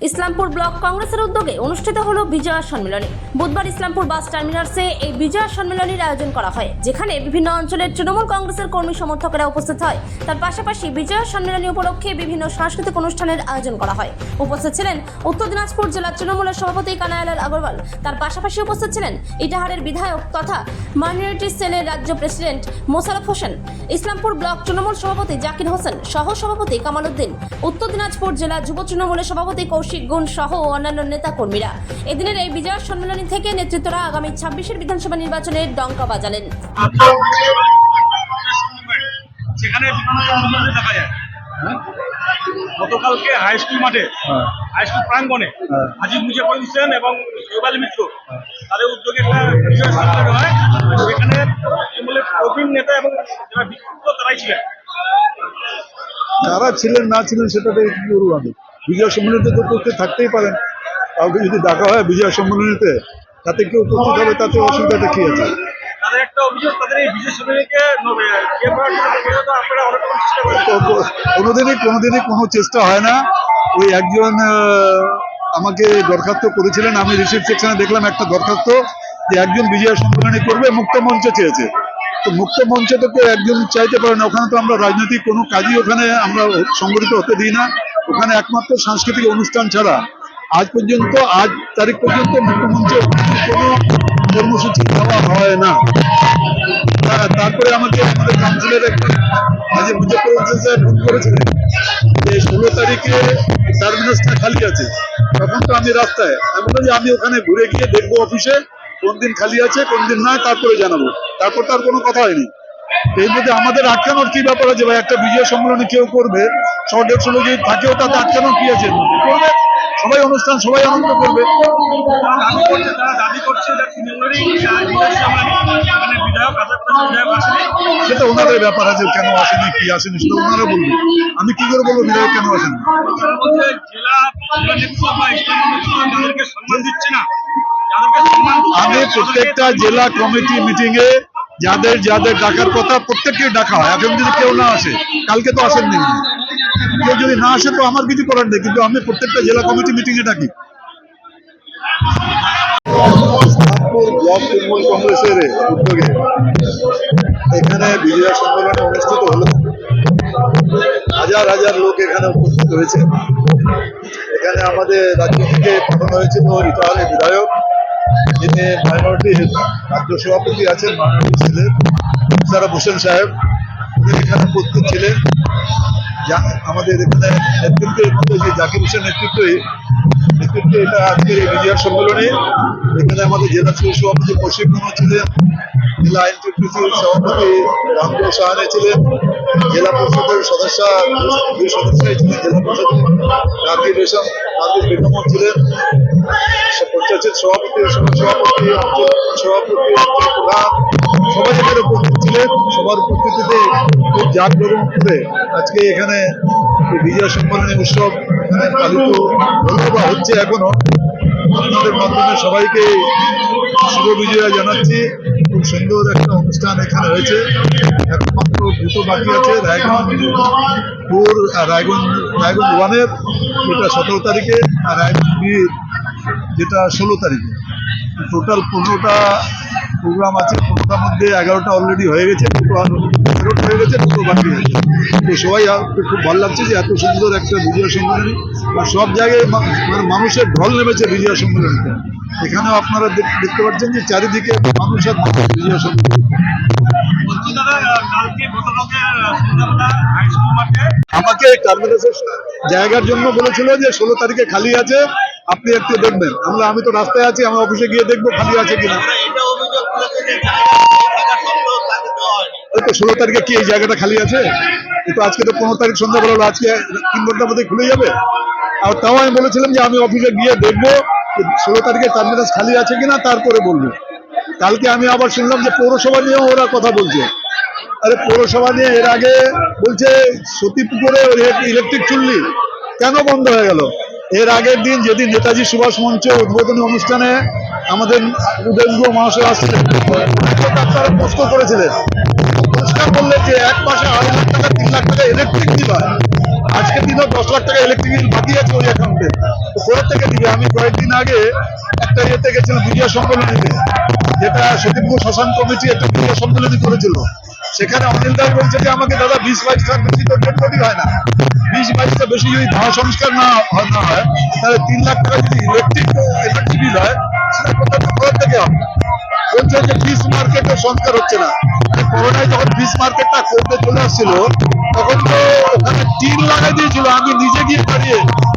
Islampur block কংগ্রেসের উদ্যোগে অনুষ্ঠিত হলো বিজয়া সম্মেলনী। বুধবার ইসলামপুর বাস টার্মিনালসে এই বিজয়া সম্মেলনীর আয়োজন করা হয়, যেখানে বিভিন্ন অঞ্চলের তৃণমূল কংগ্রেসের কর্মী সমর্থকেরা উপস্থিত হয়। তার পাশাপাশি বিজয়া সম্মেলনী উপলক্ষে বিভিন্ন সাংস্কৃতিক অনুষ্ঠানের আয়োজন করা হয়। উপস্থিত ছিলেন উত্তর দিনাজপুর জেলা তৃণমূলের সভাপতি কানায়ালাল আগরওয়াল। তার পাশাপাশি উপস্থিত ছিলেন ইটাহারের বিধায়ক তথা মাইনরিটি সেলের রাজ্য প্রেসিডেন্ট মোশারফ হোসেন। ইসলামপুর ব্লক তৃণমূল সভাপতি জাকির হোসেন সহ সভাপতি কামাল উদ্দিন, উত্তর দিনাজপুর জেলা যুব তৃণমূলের সভাপতি কৌশিক গুণ সহ অন্যান্য নেতা কর্মীরা এদিনের এই বিজয় সম্মেলনী থেকে নেতৃত্বরা আগামী ছাব্বিশের বিধানসভা নির্বাচনের ডঙ্কা বাজালেন। সেখানে দেখা যায়। গতকালকে হাই স্কুল মাঠে হাই স্কুল প্রাঙ্গণে হাজি মুজাফর হোসেন এবং শোয়েব মিত্র তাদের উদ্যোগে একটা বিজয় সম্মেলন হয়। সেখানে প্রবীণ নেতা এবং যারা বিক্ষুব্ধ তারাই ছিলেন। কারা ছিলেন না ছিলেন সেটা তো কি করব আমি? বিজয় সম্মেলনীতে তো করতে থাকতেই পারেন। কাউকে যদি ডাকা হয় বিজয় সম্মেলনীতে তাতে কেউ উপস্থিত হবে তাতে অসুবিধাটা কি আছে। ইয়ে কোনোদিনই কোনোদিনই কোনো চেষ্টা হয় না। ওই একজন আমাকে দরখাস্ত করেছিলেন। আমি রিসিভ সেকশনে দেখলাম একটা দরখাস্ত যে একজন বিজয় সম্মেলনী করবে মুক্ত মঞ্চ চেয়েছে। তো মুক্ত মঞ্চে তো কেউ একজন চাইতে পারে না। ওখানে তো আমরা রাজনৈতিক কোনো কাজই ওখানে আমরা সংগঠিত হতে দিই না। ওখানে একমাত্র সাংস্কৃতিক অনুষ্ঠান ছাড়া আজ পর্যন্ত আজ তারিখ পর্যন্ত মঞ্চে কোনো কর্মসূচি দেওয়া হয় না। হ্যাঁ, তারপরে আমাকে আমাদের কাউন্সিলের আজ মুজফর ফোন করেছিলেন যে ষোলো তারিখে টার্মিনাসটা খালি আছে। তখন তো আমি রাস্তায় আমি বললাম যে আমি ওখানে ঘুরে গিয়ে দেখব অফিসে কোন দিন খালি আছে কোন দিন নয় তারপরে জানাব। তারপর তার কোনো কথা হয়নি। এই মধ্যে আমাদের আটকানোর কি ব্যাপার আছে ভাই? একটা বিজয় সম্মেলনী কেউ করবে শো দেড়শো লোক যদি থাকেও তাতে আটকানোর কি আছে? করবে? সবাই অনুষ্ঠান সবাই আনন্দ করবে। মানে সেটা ওনাদের ব্যাপার আছে কেন আসেনি কি আসেনি সেটা ওনারা বলবে। আমি কি করে বলব বিধায়ক কেন আসেনি? আমি প্রত্যেকটা জেলা কমিটি মিটিং এ যাদের যাদের ডাকার কথা প্রত্যেককে ডাকা হয়। এখন যদি কেউ না আসে, কালকে তো আসেননি। কেউ যদি না আসে, তো আমার কিছু করার নেই। কিন্তু আমি প্রত্যেকটা জেলা কমিটি মিটিং এ ডাকি কংগ্রেসের এখানে হলো। হাজার হাজার লোক এখানে উপস্থিত এখানে আমাদের বিধায়ক। যিনি মাইনরিটি রাজ্য সভাপতি আছেন মাইনরিটি ছিলেন সারা হোসেন সাহেব এখানে উপস্থিত ছিলেন। আমাদের এখানে নেতৃত্বের মধ্যে যে জাকির হোসেন নেতৃত্বে নেতৃত্বে এটা আজকের এই বিজয় সম্মেলনে। এখানে আমাদের জেলা সভাপতি কৌশিক ছিলেন, জেলা আইন চক্রবর্তীর সভাপতি রামদেব সাহানে ছিলেন জেলা পরিষদের সদস্য দুই সদস্যই ছিলেন জেলা পরিষদের। সভাপতি সভাপতি সভাপতি প্রধান সবাই উপস্থিত ছিলেন। সবার উপস্থিতিতে খুব জাঁকজমক করে আজকে এখানে বিজয় সম্মেলনী উৎসব এখানে পালিত বা হচ্ছে এখনও। আপনাদের মাধ্যমে সবাইকে শুভ বিজয়া জানাচ্ছি। সুন্দর একটা অনুষ্ঠান এখানে হয়েছে। একমাত্র দুটো বাকি আছে, রায়গঞ্জ ফোর রায়গঞ্জ রায়গঞ্জ ওয়ানের এটা সতেরো তারিখে, আর রায়গঞ্জ বির যেটা ষোলো তারিখে। টোটাল পনেরোটা প্রোগ্রাম আছে, পনেরোটার মধ্যে এগারোটা অলরেডি হয়ে গেছে, দুটো হয়ে গেছে, দুটো বাকি আছে। তো সবাই খুব ভালো লাগছে যে এত সুন্দর একটা বিজয় সম্মেলনী। আর সব জায়গায় মানে মানুষের ঢল নেমেছে বিজয় সম্মেলনীতে। এখানেও আপনারা দেখতে পাচ্ছেন যে চারিদিকে মানুষ আর মানুষ বিজয় সম্মেলনী বলছি দাদা আহ, কালকে গতকালকে আহ, সন্ধ্যাবেলা হাই স্কুল মাঠে আমাকে টার্মিনাসের জায়গার জন্য বলেছিল যে ষোলো তারিখে খালি আছে আপনি একটু দেখবেন। আমরা আমি তো রাস্তায় আছি আমার অফিসে গিয়ে দেখব খালি আছে কিনা। তো ষোলো তারিখে কি এই জায়গাটা খালি আছে? কিন্তু আজকে তো পনেরো তারিখ সন্ধ্যাবেলা আজকে তিন ঘণ্টার মধ্যে খুলে যাবে। আর তাও আমি বলেছিলাম যে আমি অফিসে গিয়ে দেখব ষোলো তারিখে টার্মিনাস খালি আছে কিনা তারপরে বলব। কালকে আমি আবার শুনলাম যে পৌরসভা নিয়েও ওরা কথা বলছে। আরে পৌরসভা নিয়ে এর আগে বলছে সতীপুকুরে ইলেকট্রিক চুল্লি। কেন বন্ধ হয়ে গেল? এর আগের দিন যেদিন নেতাজি সুভাষ মঞ্চ উদ্বোধনী অনুষ্ঠানে আমাদের উদয়ন মহাশয় আসছিলেন, তারা প্রশ্ন করেছিলেন। পরিষ্কার বললেন যে এক মাসে আড়াই লাখ টাকা, তিন লাখ টাকা ইলেকট্রিক দিবা আজকের দিনেও দশ লাখ টাকা ইলেকট্রিক বাকি আছে ওই অ্যাকাউন্টে দিবে আমি কয়েকদিন আগে একটা ইয়েতে গেছিলাম বিজয় সম্মেলনীতে, যেটা সতীপুর শ্মশান কমিটি একটা বিজয় সম্মেলনী করেছিল। সেখানে অনিল দাস বলছে যে, আমাকে দাদা বিশ বাইশটা বেশি তো ডেড বডি হয় না। বিশ বাইশটা বেশি যদি ধারা সংস্কার না হয় না হয়, তাহলে তিন লাখ টাকা যদি ইলেকট্রিক ইলেকট্রিক বিল হয়, সেটা কোথা কোথা থেকে হবে? বলছে যে ফিস মার্কেটে সংস্কার হচ্ছে না। করোনায় যখন ফিস মার্কেটটা করতে চলে আসছিল, তখন তো ওখানে টিন লাগাই দিয়েছিল। আমি নিজে গিয়ে দাঁড়িয়ে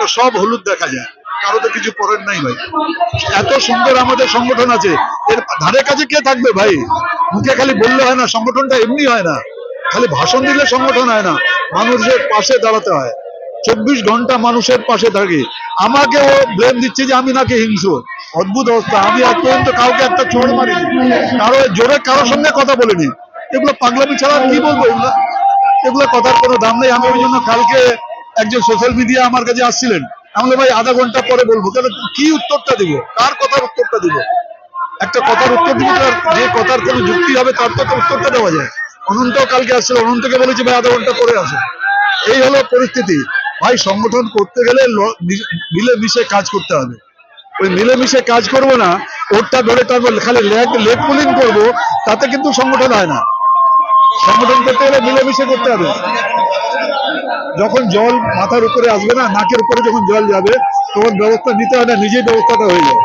তো সব হলুদ দেখা যায়। কারও তো কিছু করার নাই ভাই। এত সুন্দর আমাদের সংগঠন আছে। এর ধারে কাছে কে থাকবে ভাই? মুখে খালি বললে হয় না, সংগঠনটা এমনি হয় না। খালি ভাষণ দিলে সংগঠন হয় না। মানুষের পাশে দাঁড়াতে হয়। চব্বিশ ঘণ্টা মানুষের পাশে থাকি। আমাকে ও ব্লেম দিচ্ছে যে আমি নাকি হিংস্র। অদ্ভুত অবস্থা। আমি আজ পর্যন্ত কাউকে একটা চোর মারিনি। কারও জোরে কারোর সঙ্গে কথা বলিনি। এগুলো পাগলামি ছাড়া কি বলব? এগুলো এগুলো কথার কোনো দাম নেই। আমি ওই জন্য কালকে একজন সোশ্যাল মিডিয়া আমার কাছে আসছিলেন। আমি বললাম, ভাই আধা ঘণ্টা পরে বলব। কেন কি উত্তরটা দিব? কার কথার উত্তরটা দিব? একটা কথার উত্তর দিব তার যে কথার কোনো যুক্তি হবে তার তো উত্তরটা দেওয়া যায়। অনন্ত কালকে আসছিল অনন্তকে বলেছি ভাই আধা ঘণ্টা পরে আসো। এই হলো পরিস্থিতি। ভাই সংগঠন করতে গেলে মিলেমিশে কাজ করতে হবে। ওই মিলেমিশে কাজ করব না ওরটা ধরে তারপর খালি লেগ লেগ পুলিং করব তাতে কিন্তু সংগঠন হয় না। সংগঠন করতে হলে মিলেমিশে করতে হবে। যখন জল মাথার উপরে আসবে না, নাকের উপরে যখন জল যাবে, তখন ব্যবস্থা নিতে হয় না নিজেই ব্যবস্থাটা হয়ে যায়